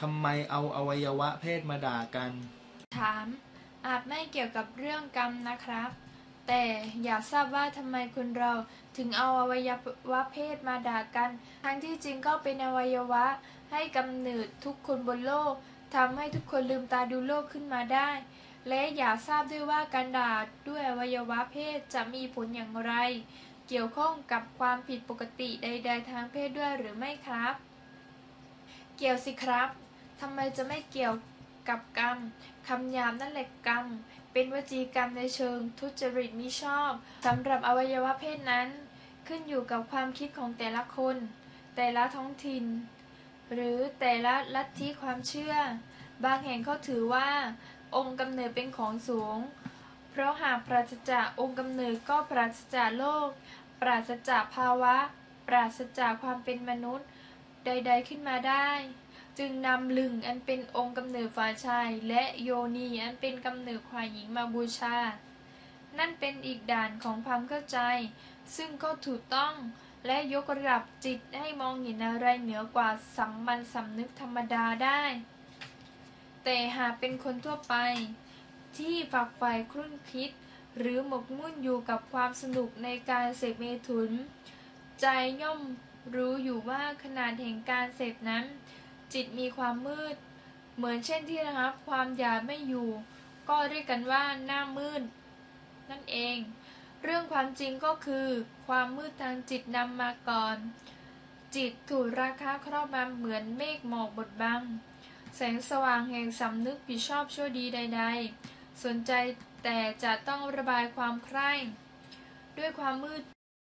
ทำไมเอาอวัยวะเพศมาด่ากัน ถาม อาจไม่เกี่ยวกับเรื่องกรรมนะครับ แต่อยากทราบว่าทำไมคนเราถึงเอาอวัยวะเพศมาด่ากัน ทั้งที่จริงก็เป็นอวัยวะ ให้กำเนิดทุกคนบนโลกทำให้ทุกคนลืมตาดูโลกขึ้นมาได้ และอยากทราบด้วยว่าการด่าด้วยอวัยวะเพศจะมีผลอย่างไร เกี่ยวข้องกับความผิดปกติใด ๆ ทางเพศด้วยหรือไม่ครับ เกี่ยวสิครับ ทำไมจะไม่เกี่ยวกับกรรมคำยาบนั่นแหละกรรม เป็นวจีกรรมในเชิงทุจริตมิชอบสำหรับอวัยวะเพศนั้น ขึ้นอยู่กับความคิดของแต่ละคน แต่ละท้องถิ่น หรือแต่ละลัทธิความเชื่อ บางแห่งเขาถือว่า องค์กำเนิดเป็นของสูง เพราะหากปราศจากองค์กำเนิดก็ปราศจากโลก ปราศจากภาวะ ปราศจากความเป็นมนุษย์ ใด ๆขึ้นมาได้ จึงนำลึงอันเป็นองค์กำเนิดฝ่ายชาย และโยนีอันเป็นกำเนิดฝ่ายหญิงมาบูชา นั่นเป็นอีกด่านของความเข้าใจ ซึ่งก็ถูกต้องและยกระดับจิตให้มองเห็นอะไรเหนือกว่าสัมมันสำนึกธรรมดาได้ แต่หากเป็นคนทั่วไป ที่ฝักใฝ่ครุ่นคิด หรือหมกมุ่นอยู่กับความสนุกในการเสพเมถุน ใจย่อมรู้อยู่ว่าขนาดแห่งการเสพนั้น จิตมีความมืด เหมือนเช่นที่ระงับความอยากไม่อยู่ ก็เรียกกันว่าหน้ามืด นั่นเอง เรื่องความจริงก็คือ ความมืดทางจิตนำมาก่อน จิตถูกราคะครอบมาเหมือนเมฆหมอกบดบัง แสงสว่างแห่งสำนึกผิดชอบชั่วดีใด ๆ สนใจแต่จะต้องระบายความใคร่ด้วยความมืด